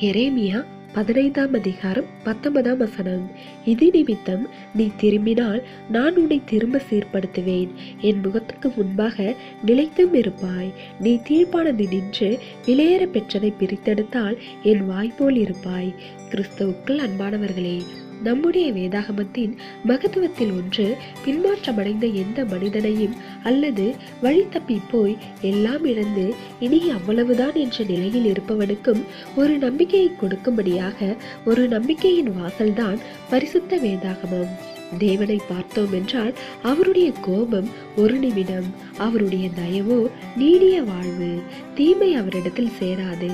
எரேமியா பதினைந்தாம் அதிகாரம் பத்தொன்பதாம் வசனம். இது நிமித்தம் நீ திரும்பினால் நான் உன்னை திரும்ப சீர்படுத்துவேன். என் முகத்துக்கு முன்பாக நிலைத்தும் இருப்பாய். நீ தீர்ப்பானது நின்று விலையேற பெற்றதை பிரித்தெடுத்தால் என் வாய்ப்போல் இருப்பாய். கிறிஸ்தவுக்குள் அன்பானவர்களே நம்முடைய வேதாகமத்தின் மகத்துவத்தில் ஒன்று பின்மாற்றமடைந்த எந்த மனிதனையும் அல்லது வழி தப்பி போய் எல்லாம் இழந்து இனி அவ்வளவுதான் என்ற நிலையில் இருப்பவனுக்கும் ஒரு நம்பிக்கையை கொடுக்கும்படியாக ஒரு நம்பிக்கையின் வாசல்தான் பரிசுத்த வேதாகமம். தேவனை பார்த்தோம் என்றால் அவருடைய கோபம் ஒரு நிமிடம் அவருடைய தயவோ நீடிய வாழ்வு தீமை அவரிடத்தில் சேராது.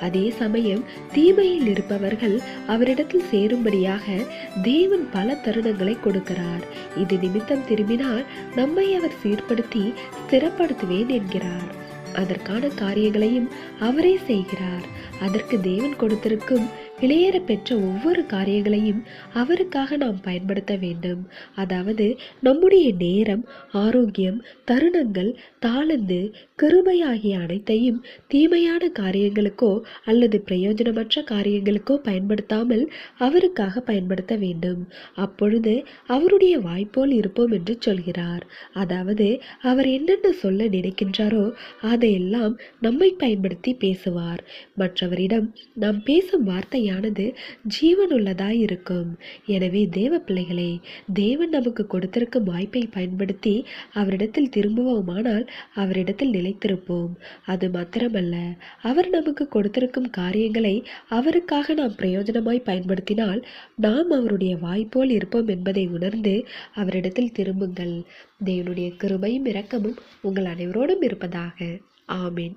அதே சமயம் தீமையில் இருப்பவர்கள் அவரிடத்தில் சேரும்படியாக தேவன் பல தருணங்களை கொடுக்கிறார். இது நிமித்தம் திரும்பினால் நம்மை அவர் சீர்படுத்தி ஸ்திரப்படுத்துவேன் என்கிறார். அதற்கான காரியங்களையும் அவரே செய்கிறார். அதற்கு தேவன் கொடுத்திருக்கும் வெளியேற பெற்ற ஒவ்வொரு காரியங்களையும் அவருக்காக நாம் பயன்படுத்த வேண்டும். அதாவது நம்முடைய நேரம் ஆரோக்கியம் தருணங்கள் தாளந்து கிருபை ஆகிய அனைத்தையும் தீமையான காரியங்களுக்கோ அல்லது பிரயோஜனமற்ற காரியங்களுக்கோ பயன்படுத்தாமல் அவருக்காக பயன்படுத்த வேண்டும். அப்பொழுது அவருடைய வாய்ப்போல் இருப்போம் என்று சொல்கிறார். அதாவது அவர் என்னென்ன சொல்ல நினைக்கின்றாரோ அதையெல்லாம் நம்மை பயன்படுத்தி பேசுவார். மற்றவரிடம் நாம் பேசும் வார்த்தையை வார்த்தையானது ஜீவனுள்ளதாய் இருக்கும். எனவே தேவ பிள்ளைகளே தேவன் நமக்கு கொடுத்திருக்கும் வாய்ப்பை பயன்படுத்தி அவரிடத்தில் திரும்புவோமானால் அவரிடத்தில் நிலைத்திருப்போம். அது மாத்திரமல்ல அவர் நமக்கு கொடுத்திருக்கும் காரியங்களை அவருக்காக நாம் பிரயோஜனமாய் பயன்படுத்தினால் நாம் அவருடைய வாய்ப்போல் இருப்போம் என்பதை உணர்ந்து அவரிடத்தில் திரும்புங்கள். தேவனுடைய கிருபையும் இரக்கமும் உங்கள் அனைவரோடும் இருப்பதாக. ஆமீன்.